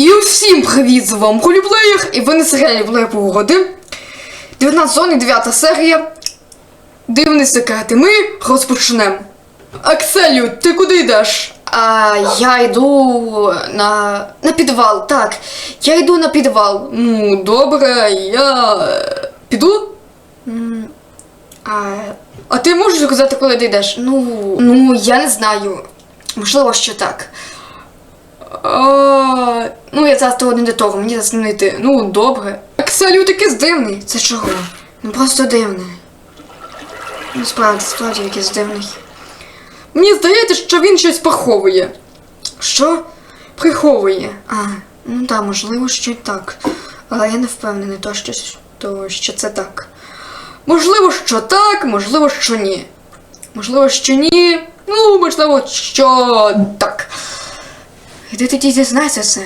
І всім привіт! З вами Холіплеєр, і ви на серіалі Блеєр Погоди. 19 зон і 9 серія. Дивні секрети. Ми розпочнемо. Акселю, ти куди йдеш? А я йду на. на підвал, так. Я йду на підвал. Ну, добре, я піду. А, а ти можеш сказати, коли ти йдеш? Ну, ну, я не знаю. Можливо, що так. А, ну, я зараз того не до того, мені зараз не йти. Ну, добре. Акселю такий дивний. Це чого? Ну просто дивний. Ну, справді, справді якийсь дивний. Мені здається, що він щось приховує. Що? Приховує. А, ну так, можливо, що й так. Але я не впевнений, то що, то, що це так. Можливо, що так, можливо, що ні. Можливо, що ні. Ну, можливо, що так. І де ти дізнаєшся це?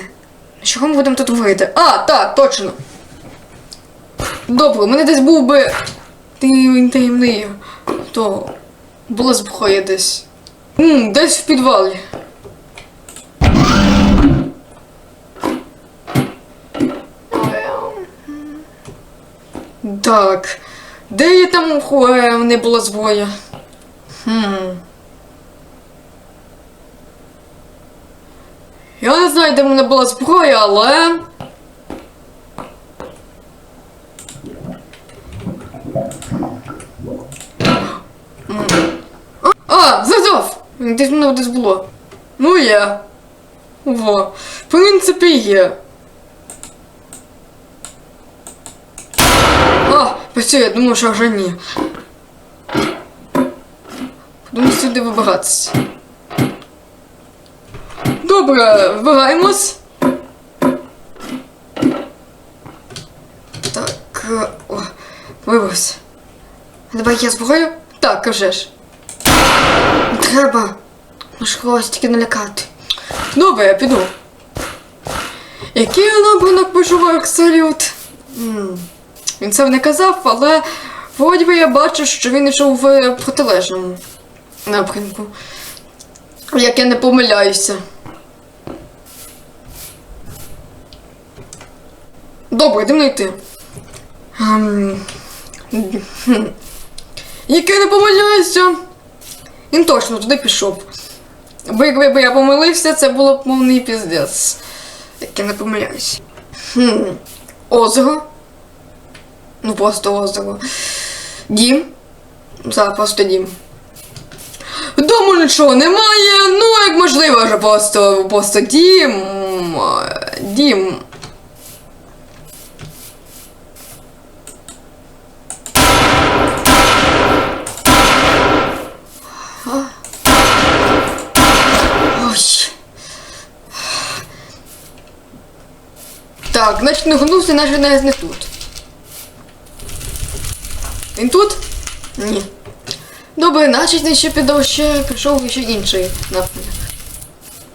Чого ми будемо тут говорити? А, так, точно. Добре, у мене десь був би. Ти таємний. То була зброя десь. М, десь в підвалі. Так. Де є там е, не була зброя? Хм. Я не знаю, де в мене була зброя, але. А, задав! Десь мене десь було. Ну є. Во. В принципі, є. А, все, я думав, що вже ні. Будемо сюди вибиратися. Добре, вбираємось. Так, е, о, вибрався. Давай я зброю? Так, кажеш. Треба. Ж когось тільки налякати. Добре, я піду. Який напрямок пошував салют? Він це не казав, але вроді би я бачу, що він йшов в протилежному напрямку. Як я не помиляюся. Добре, йдемо йти. Хм. Не помиляюся. Він точно туди пішов. Бо якби я помилився, це було б повний піздець. Як я не помиляюся. Хм. Озеро. Ну просто озеро. Дім. Зараз просто дім. Дому нічого немає, ну як можливо вже просто, просто дім. Дім. Так, значить не гнувся, наче не, не тут. Він тут? Ні. Добре, значить не ще піду ще пішов ще інший напрямок.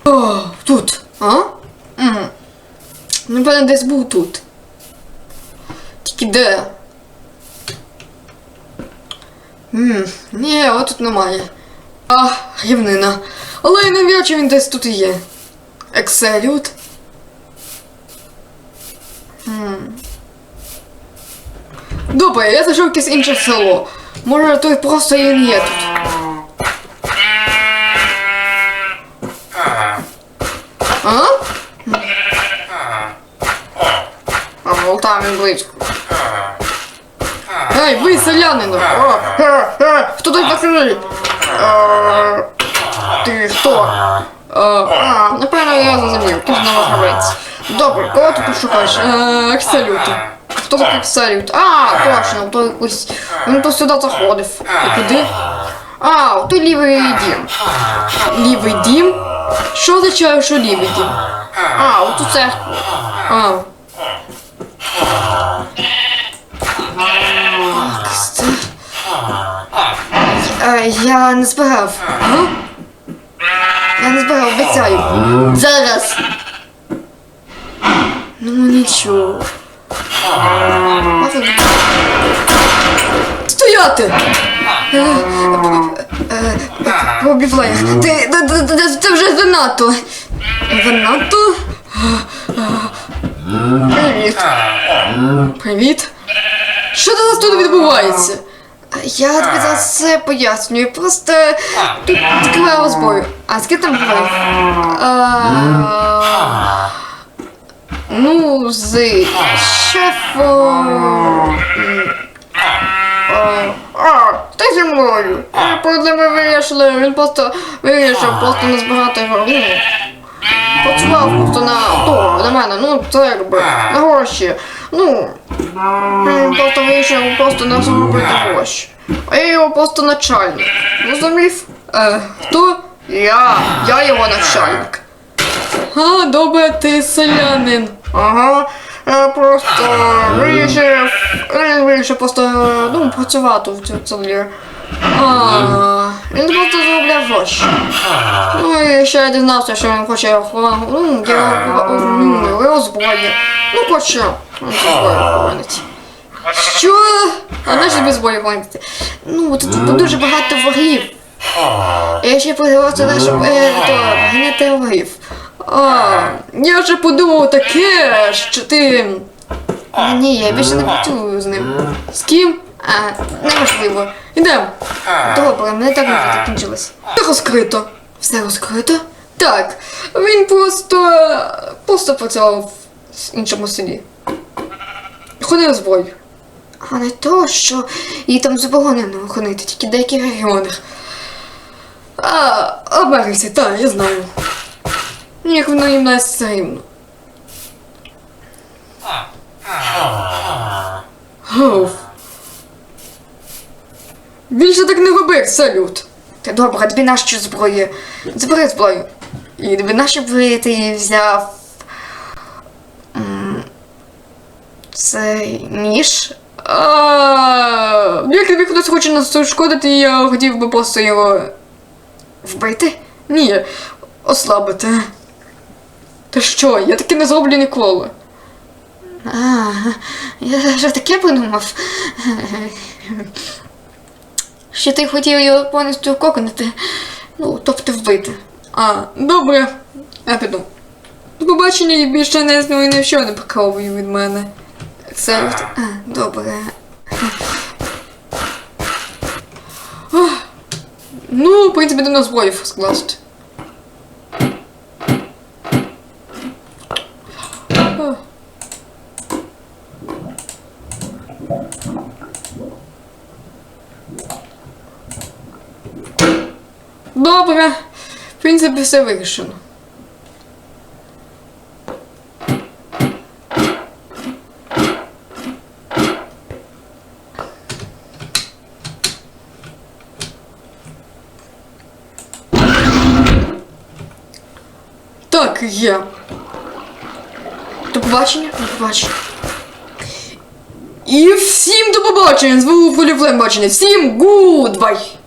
О, тут. А? Угу. Напевно, десь був тут. Тільки де? Ммм, ні, от тут немає. А, рівнина. Але я навряд чи він десь тут і є. Екселют. Хм. Добре, я зайшов в якесь інше село. Може, той просто і не є тут. А? А волта він близько. Ей, ви селянину! Хто тут покажи? Е, Ти хто? А, напевно, я зрозумів. Ти знову гравець. Добре, кого ти пошукаєш? Е, Акселюту. Хто такий Акселют? А, точно, то якийсь... Він то сюди заходив. І куди? А, то лівий дім. Лівий дім? Що означає, що лівий дім? А, от у церкву. А. Так, це... Е, я не збирав. А? Я не збирав, обіцяю. Зараз. Ну нічого. Стояти! Е, е, е, Побівлеєр. Ти, ти вже занадто. Занадто? Привіт. Привіт. Що зараз тут відбувається? Я тобі зараз все пояснюю, просто тут такий розбою. А скільки там говорив? Ну, з шефом. м, А, та зі мною. Проблеми вирішили, він просто вирішив просто не збирати його. Ну, Працював просто на того, на мене, ну це якби, на гроші. Ну, він просто вирішив просто на заробити гроші. А я його просто начальник. Розумів? Е, хто? Я. Я його начальник. А, добре, ти селянин. Ага. Я просто вирішив. Він вирішив просто ну, працювати в цьому селі. А, він просто заробляв гроші. Ну і ще я дізнався, що він хоче ну, ну, його зброї. Ну, хоче, зі зброю охоронити. Що? А наш без зброї охоронити? Ну, тут дуже багато ворогів. Я ще подивився сюди, щоб е, ворогів. А, я вже подумав таке, що ти... Ні, я більше не працюю з ним. З ким? А, неможливо. Ідемо. Добре, мене так не закінчилось. Все розкрито. Все розкрито? Так. Він просто. просто працював в іншому селі. Ходив з бою. А не то, що її там заборонено охоронити, тільки в деяких регіонах. А, Америці, так, я знаю. Як воно їм все рівно. Гов. Більше так не роби, салют. Та добре, тобі нащо зброї? Забери зброю. І тобі нащо би ти взяв. Цей ніж. А, Як тобі хтось хоче нас зашкодити, я хотів би просто його вбити? Ні, ослабити. Та що, я таке не зроблю ніколи. А, я вже таке подумав. Що ти хотів його повністю кокнути. Ну, тобто вбити. А, добре. Я піду. До побачення і більше не знаю ні в що не приховую від мене. Це. А, добре. Ох. Ну, в принципі, до нас зброю скласти. Ох. Добре. В принципі, все вирішено. Так, є. До побачення, до побачення. І всім до побачення! З вами Фуліфлем бачення. Всім гудбай!